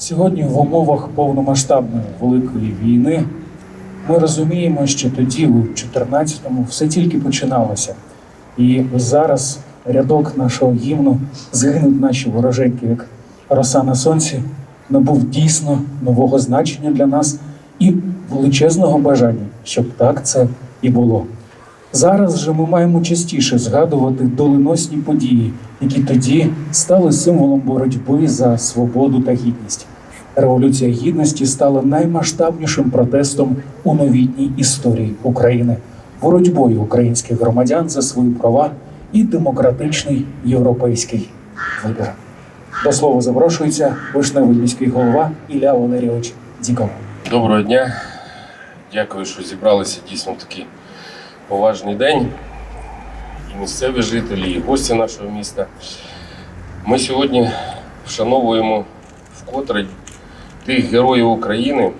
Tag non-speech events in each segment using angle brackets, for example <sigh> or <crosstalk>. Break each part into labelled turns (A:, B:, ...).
A: Сьогодні в умовах повномасштабної великої війни ми розуміємо, що тоді, у 14-му, все тільки починалося. І зараз рядок нашого гімну згинуть наші вороженьки, як роса на сонці, набув дійсно нового значення для нас і величезного бажання, щоб так це і було. Зараз же ми маємо частіше згадувати доленосні події, які тоді стали символом боротьби за свободу та гідність. Революція гідності стала наймасштабнішим протестом у новітній історії України, боротьбою українських громадян за свої права і демократичний європейський вибір. До слова запрошується вишневий міський голова Ілля Валерійович Діков.
B: Доброго дня. Дякую, що зібралися дійсно в такий поважний день. І місцеві жителі, і гості нашого міста. Ми сьогодні вшановуємо вкотре тих героїв України,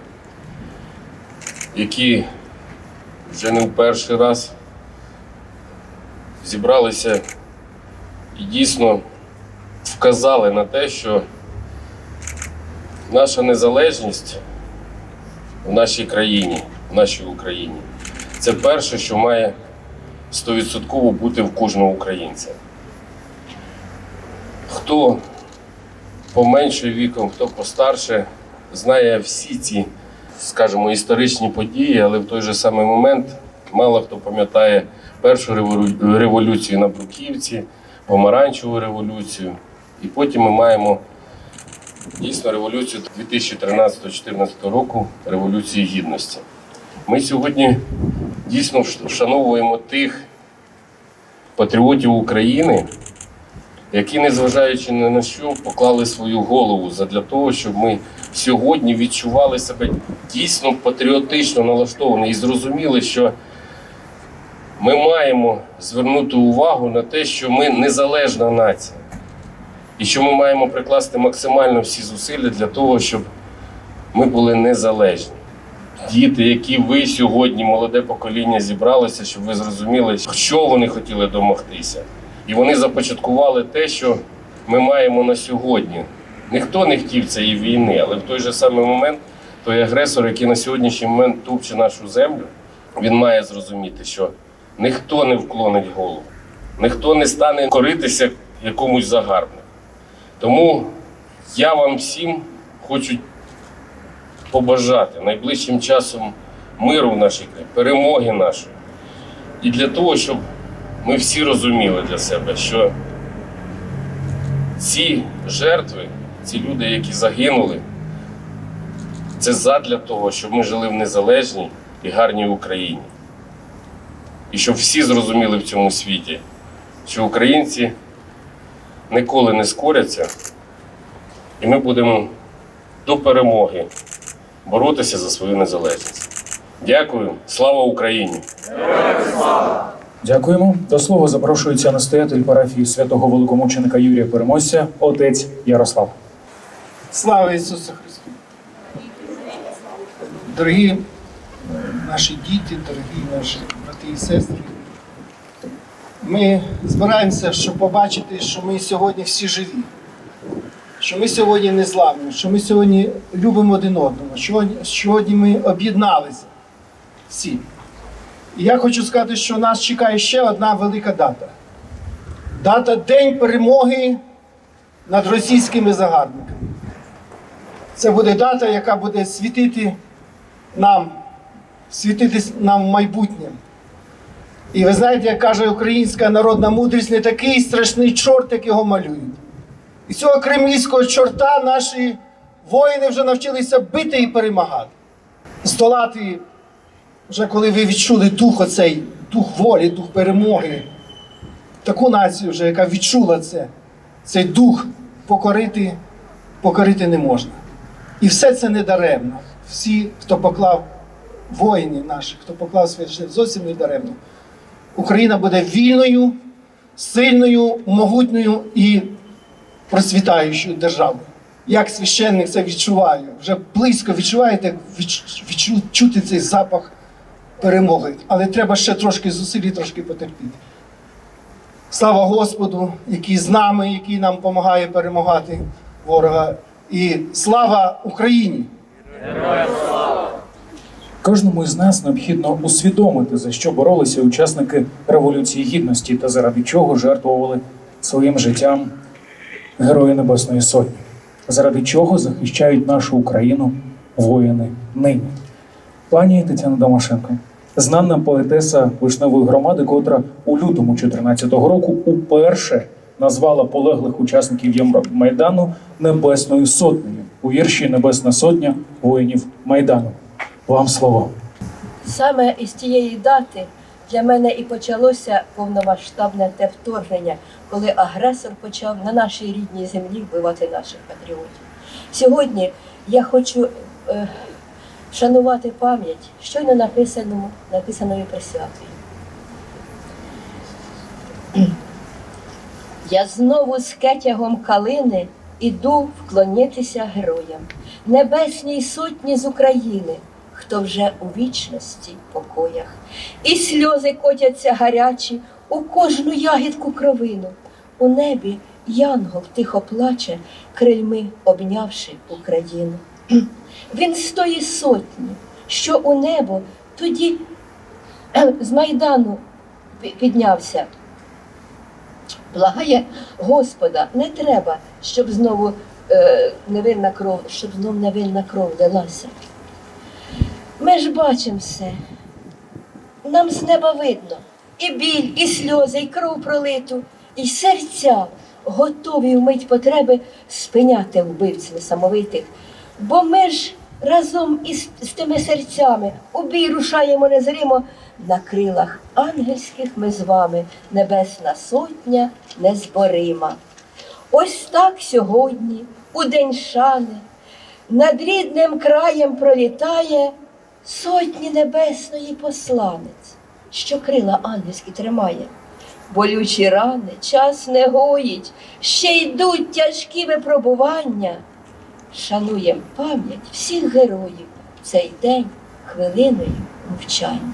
B: які вже не в перший раз зібралися і дійсно вказали на те, що наша незалежність в нашій країні, в нашій Україні. Це перше, що має стовідсотково бути в кожного українця. Хто поменший віком, хто постарше, знає всі ці, скажімо, історичні події, але в той же самий момент мало хто пам'ятає першу революцію на Бруківці, помаранчеву революцію. І потім ми маємо дійсно революцію 2013-2014 року, революції гідності. Ми сьогодні дійсно вшановуємо тих патріотів України, які, незважаючи ні на що, поклали свою голову задля того, щоб ми сьогодні відчували себе дійсно патріотично налаштовані і зрозуміли, що ми маємо звернути увагу на те, що ми незалежна нація. І що ми маємо прикласти максимально всі зусилля для того, щоб ми були незалежні. Діти, які ви сьогодні, молоде покоління, зібралися, щоб ви зрозуміли, що вони хотіли домогтися. І вони започаткували те, що ми маємо на сьогодні. Ніхто не хотів цієї війни, але в той же самий момент той агресор, який на сьогоднішній момент тупче нашу землю, він має зрозуміти, що ніхто не вклонить голову, ніхто не стане коритися якомусь загарбнику. Тому я вам всім хочу побажати найближчим часом миру в нашій країні, перемоги нашої. І для того, щоб ми всі розуміли для себе, що ці жертви, ці люди, які загинули, це задля того, щоб ми жили в незалежній і гарній Україні. І щоб всі зрозуміли в цьому світі, що українці ніколи не скоряться, і ми будемо до перемоги боротися за свою незалежність. Дякую, слава Україні!
A: Дякуємо. До слова запрошується настоятель парафії святого великомученика Юрія Переможця, отець Ярослав.
C: Слава Ісусу Христу! Дорогі наші діти, дорогі наші брати і сестри, ми збираємося, щоб побачити, що ми сьогодні всі живі, що ми сьогодні не зламні, що ми сьогодні любимо один одного, що сьогодні ми об'єдналися всі. І я хочу сказати, що нас чекає ще одна велика дата. Дата День перемоги над російськими загарбниками. Це буде дата, яка буде світити нам, світити нам в майбутнє. І ви знаєте, як каже українська народна мудрість, не такий страшний чорт, як його малюють. І цього кремлівського чорта наші воїни вже навчилися бити і перемагати. Здолати, вже коли ви відчули дух оцей, дух волі, дух перемоги, таку націю, вже, яка відчула це, цей дух покорити, покорити не можна. І все це не даремно. Всі, хто поклав воїнів наших, хто поклав своє життя, зовсім не даремно. Україна буде вільною, сильною, могутньою і процвітаючою державою. Як священник це відчуваю, вже близько відчуваєте, як відч- відчу- чути цей запах перемоги. Але треба ще трошки зусиль трошки потерпіти. Слава Господу, який з нами, який нам допомагає перемагати ворога. І слава Україні!
A: Кожному із нас необхідно усвідомити, за що боролися учасники Революції Гідності та заради чого жертвували своїм життям Герої Небесної Сотні, заради чого захищають нашу Україну воїни нині. Пані Тетяна Домашенко, знана поетеса вишневої громади, котра у лютому 2014 року уперше назвала полеглих учасників Євромайдану Небесною Сотнею у вірші Небесна Сотня воїнів Майдану. Вам слово.
D: Саме із тієї дати для мене і почалося повномасштабне те вторгнення, коли агресор почав на нашій рідній землі вбивати наших патріотів. Сьогодні я хочу е, вшанувати пам'ять щойно написаному, написаною присвятою. <clears throat> Я знову з кетягом калини іду вклонитися героям, небесній сотні з України, хто вже у вічності покоях, і сльози котяться гарячі у кожну ягідку кровину. У небі янгол тихо плаче, крильми обнявши Україну. Він з тої сотні, що у небо тоді <clears throat> з Майдану піднявся. Благає Господа, не треба, щоб знову е, невинна кров, щоб знов невинна кров лилася. Ми ж бачимо все. Нам з неба видно і біль, і сльози, і кров пролиту, і серця готові вмить потреби спиняти вбивць несамовитих. Бо ми ж разом із з тими серцями у бій рушаємо незримо на крилах ангельських ми з вами, небесна сотня незборима. Ось так сьогодні, у день шани, над рідним краєм пролітає сотні небесної посланець, що крила ангельські тримає. Болючі рани час не гоїть, ще йдуть тяжкі випробування. Шануєм пам'ять всіх героїв в цей день хвилиною мовчання.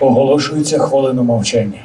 A: Оголошується хвилина мовчання.